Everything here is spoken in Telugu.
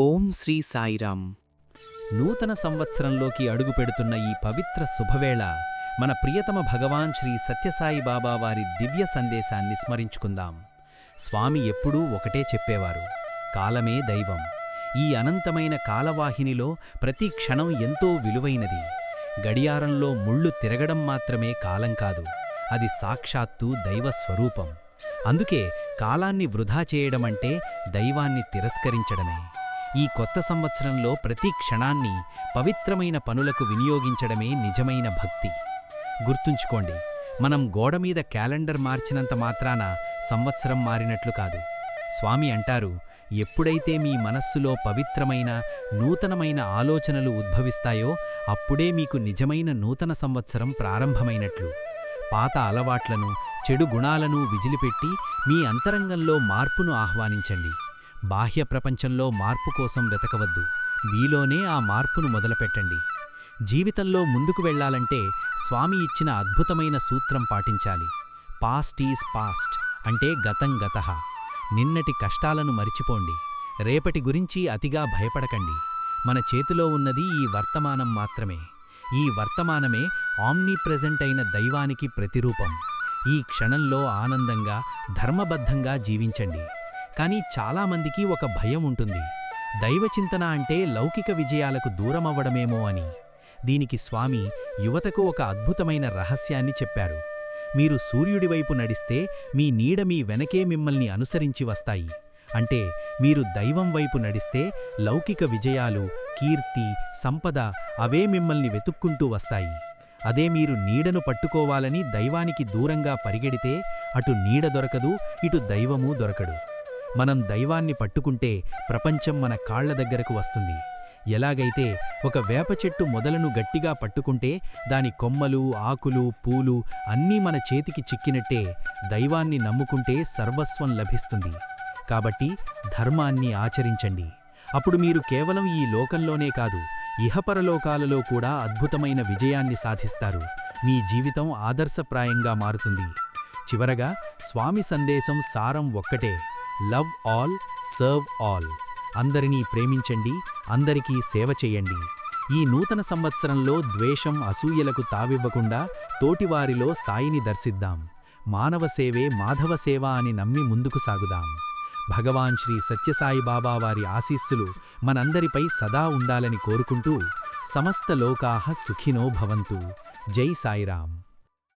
ఓం శ్రీ సాయిరాం నూతన సంవత్సరంలోకి అడుగుపెడుతున్న ఈ పవిత్ర శుభవేళ మన ప్రియతమ భగవాన్ శ్రీ సత్యసాయి బాబా వారి దివ్య సందేశాన్ని స్మరించుకుందాం. స్వామి ఎప్పుడూ ఒకటే చెప్పేవారు కాలమే దైవం. ఈ అనంతమైన కాలవాహినిలో ప్రతి క్షణం ఎంతో విలువైనది. గడియారంలో ముళ్ళు తిరగడం మాత్రమే కాలం కాదు అది సాక్షాత్తు దైవ స్వరూపం. అందుకే కాలాన్ని వృధా చేయడమంటే దైవాన్ని తిరస్కరించడమే. ఈ కొత్త సంవత్సరంలో ప్రతి క్షణాన్ని పవిత్రమైన పనులకు వినియోగించడమే నిజమైన భక్తి. గుర్తుంచుకోండి మనం గోడమీద క్యాలెండర్ మార్చినంత మాత్రాన సంవత్సరం మారినట్లు కాదు. స్వామి అంటారు ఎప్పుడైతే మీ మనస్సులో పవిత్రమైన నూతనమైన ఆలోచనలు ఉద్భవిస్తాయో అప్పుడే మీకు నిజమైన నూతన సంవత్సరం ప్రారంభమైనట్లు. పాత అలవాట్లను చెడు గుణాలను విజిలిపెట్టి మీ అంతరంగంలో మార్పును ఆహ్వానించండి. బాహ్య ప్రపంచంలో మార్పు కోసం వెతకవద్దు. మీలోనే ఆ మార్పును మొదలుపెట్టండి. జీవితంలో ముందుకు వెళ్ళాలంటే స్వామి ఇచ్చిన అద్భుతమైన సూత్రం పాటించాలి. పాస్ట్ ఈజ్ పాస్ట్ అంటే గతం గత. నిన్నటి కష్టాలను మరిచిపోండి. రేపటి గురించి అతిగా భయపడకండి. మన చేతిలో ఉన్నది ఈ వర్తమానం మాత్రమే. ఈ వర్తమానమే ఆమ్నీ ప్రెజెంట్ అయిన దైవానికి ప్రతిరూపం. ఈ క్షణంలో ఆనందంగా ధర్మబద్ధంగా జీవించండి. కానీ చాలామందికి ఒక భయం ఉంటుంది. దైవచింతన అంటే లౌకిక విజయాలకు దూరమవ్వడమేమో అని. దీనికి స్వామి యువతకు ఒక అద్భుతమైన రహస్యాన్ని చెప్పారు. మీరు సూర్యుడివైపు నడిస్తే మీ నీడ మీ వెనకే మిమ్మల్ని అనుసరించి వస్తాయి. అంటే మీరు దైవం వైపు నడిస్తే లౌకిక విజయాలు కీర్తి సంపద అవే మిమ్మల్ని వెతుక్కుంటూ వస్తాయి. అదే మీరు నీడను పట్టుకోవాలని దైవానికి దూరంగా పరిగెడితే అటు నీడ దొరకదు ఇటు దైవమూ దొరకడు. మనం దైవాన్ని పట్టుకుంటే ప్రపంచం మన కాళ్ళ దగ్గరకు వస్తుంది. ఎలాగైతే ఒక వేప చెట్టు మొదలను గట్టిగా పట్టుకుంటే దాని కొమ్మలు ఆకులు పూలు అన్నీ మన చేతికి చిక్కినట్టే దైవాన్ని నమ్ముకుంటే సర్వస్వం లభిస్తుంది. కాబట్టి ధర్మాన్ని ఆచరించండి. అప్పుడు మీరు కేవలం ఈ లోకంలోనే కాదు ఇహపరలోకాలలో కూడా అద్భుతమైన విజయాన్ని సాధిస్తారు. మీ జీవితం ఆదర్శప్రాయంగా మారుతుంది. చివరగా స్వామి సందేశం సారం ఒక్కటే. Love all serve all. అందరినీ ప్రేమించండి అందరికీ సేవ చేయండి. ఈ నూతన సంవత్సరంలో ద్వేషం అసూయలకు తావివ్వకుండా తోటివారిలో సాయిని దర్శిద్దాం. మానవ సేవే మాధవ సేవ అని నమ్మి ముందుకు సాగుదాం. భగవాన్ శ్రీ సత్యసాయి బాబా వారి ఆశీస్సులు మనందరిపై సదా ఉండాలని కోరుకుంటూ సమస్త లోకాహ సుఖినో భవంతు. జై సాయిరాం